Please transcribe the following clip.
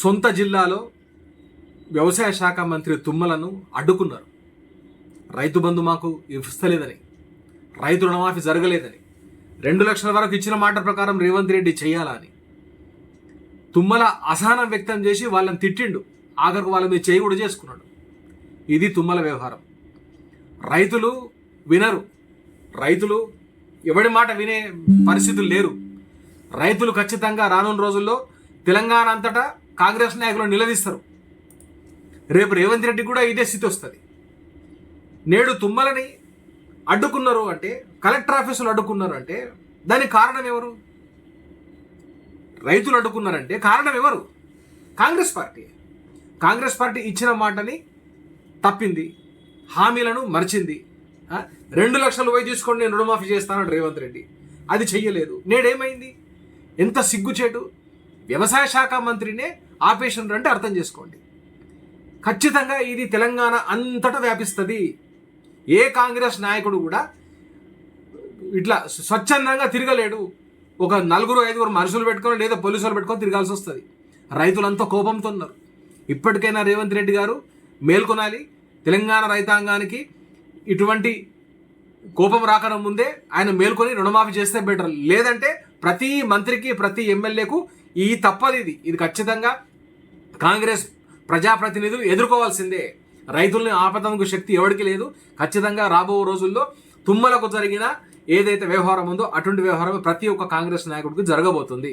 సొంత జిల్లాలో వ్యవసాయ శాఖ మంత్రి తుమ్మలను అడ్డుకున్నారు. రైతు బంధు మాకు ఇస్తలేదని రైతు రుణమాఫీ జరగలేదని రెండు లక్షల వరకు ఇచ్చిన మాట ప్రకారం రేవంత్ రెడ్డి చేయాలా అని. తుమ్మల అసహనం వ్యక్తం చేసి వాళ్ళని తిట్టిండు. ఆఖరికి వాళ్ళ మీద చేయి కూడా చేసుకున్నాడు. ఇది తుమ్మల వ్యవహారం. రైతులు వినరు. రైతులు ఎవడి మాట వినే పరిస్థితులు లేరు. రైతులు ఖచ్చితంగా రానున్న రోజుల్లో తెలంగాణ అంతటా కాంగ్రెస్ నాయకులు నిలదీస్తారు. రేపు రేవంత్ రెడ్డి కూడా ఇదే స్థితి వస్తుంది. నేడు తుమ్మలని అడ్డుకున్నారు అంటే కలెక్టర్ ఆఫీసులు అడ్డుకున్నారు అంటే దానికి కారణం ఎవరు? రైతులు అడ్డుకున్నారంటే కారణం ఎవరు? కాంగ్రెస్ పార్టీ. కాంగ్రెస్ పార్టీ ఇచ్చిన మాటని తప్పింది హామీలను మర్చింది. రెండు లక్షలు పోయి తీసుకొని నేను రుణమాఫీ చేస్తాను రేవంత్ రెడ్డి. అది చెయ్యలేదు. నేడేమైంది? ఎంత సిగ్గుచేటు? వ్యవసాయ శాఖ మంత్రినే ఆపేషన్ అంటే అర్థం చేసుకోండి. ఖచ్చితంగా ఇది తెలంగాణ అంతటా వ్యాపిస్తుంది. ఏ కాంగ్రెస్ నాయకుడు కూడా ఇట్లా స్వచ్ఛందంగా తిరగలేడు. ఒక నలుగురు ఐదుగురు మనుషులు పెట్టుకొని లేదా పోలీసులు పెట్టుకొని తిరగాల్సి వస్తుంది. రైతులంతా కోపంతో ఉన్నారు. ఇప్పటికైనా రేవంత్ రెడ్డి గారు మేల్కొనాలి. తెలంగాణ రైతాంగానికి ఇటువంటి కోపం రాకడం ముందే ఆయన మేల్కొని రుణమాఫీ చేస్తే బెటర్. లేదంటే ప్రతి మంత్రికి ప్రతి ఎమ్మెల్యేకు ఈ తప్పది ఇది. ఇది ఖచ్చితంగా కాంగ్రెస్ ప్రజాప్రతినిధులు ఎదుర్కోవాల్సిందే. రైతుల్ని ఆపదకు శక్తి ఎవరికి లేదు. ఖచ్చితంగా రాబో రోజుల్లో తుమ్మలకు జరిగిన ఏదైతే వ్యవహారం ఉందో అటువంటి వ్యవహారం ప్రతి ఒక్క కాంగ్రెస్ నాయకుడికి జరగబోతుంది.